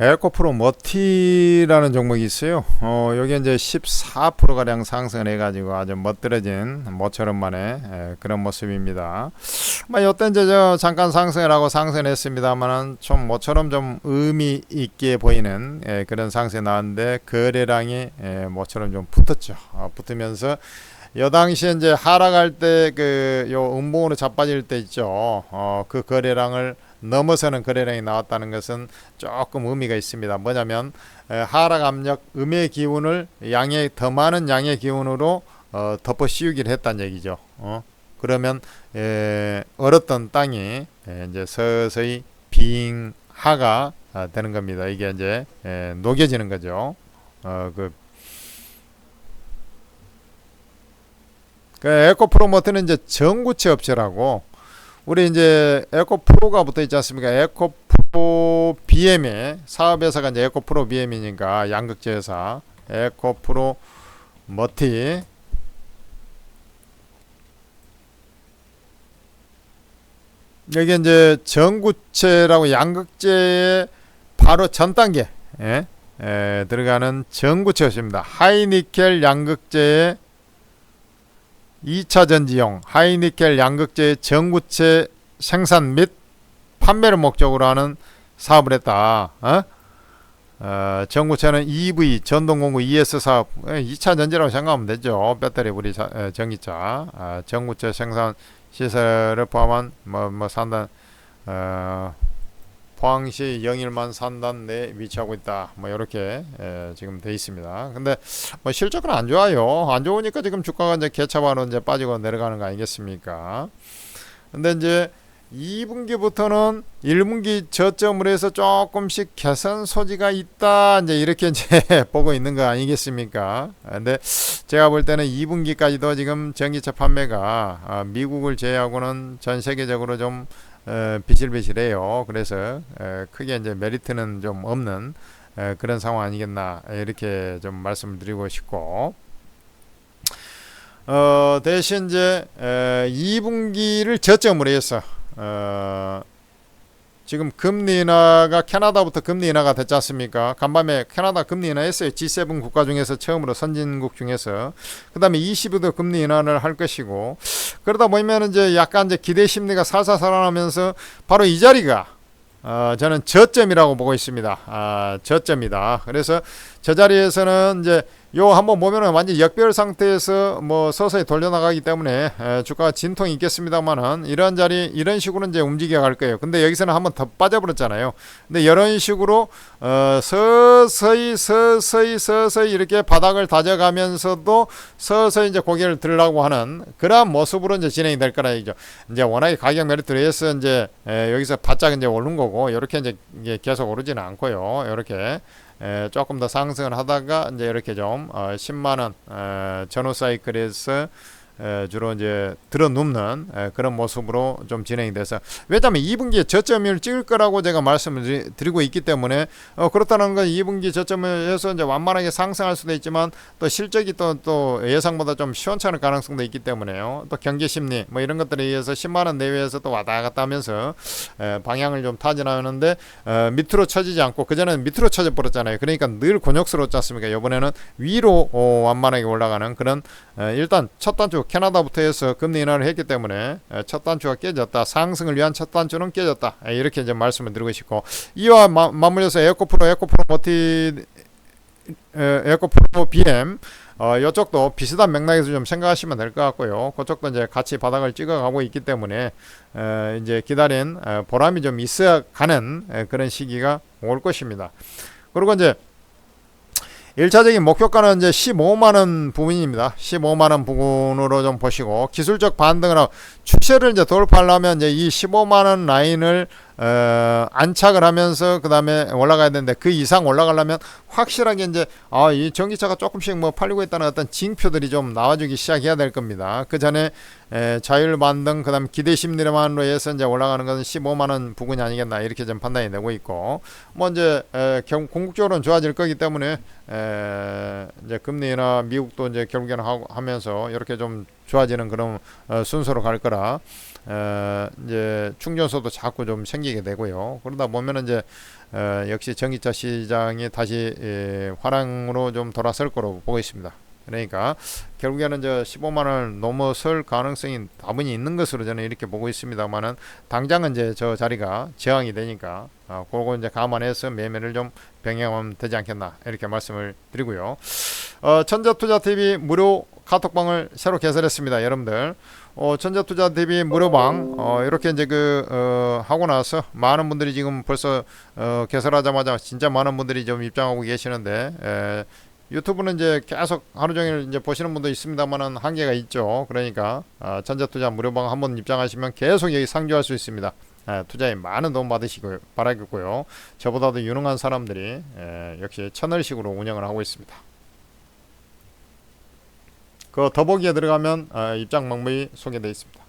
에코프로 머티라는 종목이 있어요. 어, 여기 이제 14% 가량 상승을 해가지고 아주 멋들어진 모처럼만의 에, 그런 모습입니다. 뭐 이때 이제 저 잠깐 상승을 하고 상승을 했습니다만은 좀 모처럼 좀 의미 있게 보이는 에, 그런 상승이 나왔는데 거래량이 에, 모처럼 좀 붙었죠. 어, 붙으면서 여 당시에 이제 하락할 때 그 요 음봉으로 자빠질 때 있죠. 어, 그 거래량을 넘어서는 거래량이 나왔다는 것은 조금 의미가 있습니다. 뭐냐면 에, 하락 압력 음의 기운을 양의 더 많은 양의 기운으로 어, 덮어 씌우기를 했다는 얘기죠. 어? 그러면 에, 얼었던 땅이 에, 이제 서서히 빙하가 아, 되는 겁니다. 이게 이제 에, 녹여지는 거죠. 어, 그 그 에코프로모트는 이제 전구체 업체라고 우리 이제 에코 프로가 붙어 있지 않습니까? 에코 프로 BM에 사업회사가 이제 에코 프로 BM이니까 양극재 회사 에코 프로 머티 여기 이제 전구체라고 양극재의 바로 전 단계 에, 에, 들어가는 전구체였습니다. 하이니켈 양극재의 2차 전지용 하이니켈 양극재 전구체 생산 및 판매를 목적으로 하는 사업을 했다. 어? 어, 전구체는 EV 전동공구 ES 사업 2차 전지라고 생각하면 되죠. 배터리 우리 자, 에, 전기차 아, 전구체 생산 시설을 포함한 뭐뭐 산단 어, 포항시 영일만 산단 내 위치하고 있다. 뭐 이렇게 에, 지금 돼 있습니다. 근데 뭐 실적은 안 좋아요. 안 좋으니까 지금 주가가 이제 개차반으로 이제 빠지고 내려가는 거 아니겠습니까? 근데 이제 2분기부터는 1분기 저점을 해서 조금씩 개선 소지가 있다. 이제 이렇게 이제 보고 있는 거 아니겠습니까? 근데 제가 볼 때는 2분기까지도 지금 전기차 판매가 아, 미국을 제외하고는 전 세계적으로 좀 에, 비실비실해요. 그래서 에, 크게 이제 메리트는 좀 없는 에, 그런 상황 아니겠나 이렇게 좀 말씀을 드리고 싶고 어, 대신 이제 에, 2분기를 저점으로 해서 어, 지금 금리 인하가 캐나다부터 금리 인하가 됐지 않습니까? 간밤에 캐나다 금리 인하했어요. G7 국가 중에서 처음으로 선진국 중에서 그다음에 20도 금리 인하를 할 것이고 그러다 보면 이제 약간 이제 기대 심리가 살살 살아나면서 바로 이 자리가 어, 저는 저점이라고 보고 있습니다. 아, 저점이다. 그래서 저 자리에서는 이제 요 한번 보면은 완전 역별 상태에서 뭐 서서히 돌려나가기 때문에 에, 주가가 진통이 있겠습니다만은 이런 자리 이런 식으로 이제 움직여 갈 거예요. 근데 여기서는 한번 더 빠져버렸잖아요. 근데 이런 식으로 어, 서서히 서서히 서서히 이렇게 바닥을 다져가면서도 서서히 이제 고개를 들라고 하는 그러한 모습으로 이제 진행이 될 거라 이죠. 이제 워낙에 가격 메리트로 해서 이제 에, 여기서 바짝 이제 오른 거고 이렇게 이제 계속 오르지는 않고요. 이렇게 에, 조금 더 상승을 하다가 이제 이렇게 좀 어, 10만 원 에, 전후 사이클에서 에, 주로 이제 들어눕는 에, 그런 모습으로 좀 진행이 돼서. 왜냐하면 2분기에 저점을 찍을 거라고 제가 말씀을 드리, 드리고 있기 때문에 어, 그렇다는 건 2분기 저점을 해서 이제 완만하게 상승할 수도 있지만 또 실적이 또, 또 예상보다 좀 시원찮을 가능성도 있기 때문에요. 또 경기 심리 뭐 이런 것들에 의해서 10만 원 내외에서 또 왔다 갔다 하면서 에, 방향을 좀 타진하는데 어, 밑으로 쳐지지 않고 그전에는 밑으로 쳐져 버렸잖아요. 그러니까 늘 곤욕스럽지 않습니까? 이번에는 위로 어, 완만하게 올라가는 그런 에, 일단 첫 단주 캐나다부터 해서 금리 인하를 했기 때문에 에, 첫 단추가 깨졌다. 상승을 위한 첫 단추는 깨졌다. 에, 이렇게 이제 말씀을 드리고 싶고 이와 마, 맞물려서 에코프로, 에코프로 모티, 에, 에코프로 BM 어, 이쪽도 비슷한 맥락에서 좀 생각하시면 될 것 같고요. 그쪽도 이제 같이 바닥을 찍어가고 있기 때문에 에, 이제 기다린 에, 보람이 좀 있어가는 에, 그런 시기가 올 것입니다. 그리고 이제 1차적인 목표가는 이제 15만원 부분입니다. 15만원 부분으로 좀 보시고, 기술적 하고, 추세를 이제 돌파하려면 이제 이 15만원 라인을 어, 안착을 하면서 그 다음에 올라가야 되는데 그 이상 올라가려면 확실하게 이제 아, 이 전기차가 조금씩 뭐 팔리고 있다는 어떤 징표들이 좀 나와주기 시작해야 될 겁니다. 그 전에 에, 자율 반등 그 다음 기대 심리만으로 해서 이제 올라가는 것은 15만 원 부분이 아니겠나 이렇게 좀 판단이 되고 있고 뭐 이제 에, 경, 궁극적으로는 좋아질 거기 때문에 에, 이제 금리나 미국도 이제 결국에는 하고, 하면서 이렇게 좀 좋아지는 그런 어, 순서로 갈 거라 어, 이제 충전소도 자꾸 좀 생기게 되고요. 그러다 보면은 이제 어, 역시 전기차 시장이 다시 예, 화랑으로 좀 돌아설 거로 보고 있습니다. 그러니까 결국에는 저 15만 원을 넘어설 가능성이 다분히 있는 것으로 저는 이렇게 보고 있습니다만은 당장은 이제 저 자리가 저항이 되니까 아, 그거 이제 감안해서 매매를 좀 병행하면 되지 않겠나 이렇게 말씀을 드리고요. 어, 천자투자TV 무료 카톡방을 새로 개설했습니다, 여러분들. 어, 천자투자TV 무료방 어, 이렇게 이제 그 어, 하고 나서 많은 분들이 지금 벌써 어, 개설하자마자 진짜 많은 분들이 좀 입장하고 계시는데 에, 유튜브는 이제 계속 하루 종일 이제 보시는 분도 있습니다만은 한계가 있죠. 그러니까 아, 천자투자 무료방 한번 입장하시면 계속 여기 상주할 수 있습니다. 예, 투자에 많은 도움 받으시고 바라겠고요. 저보다도 유능한 사람들이 예, 역시 채널식으로 운영을 하고 있습니다. 그 더보기에 들어가면 아, 입장 방법이 소개되어 있습니다.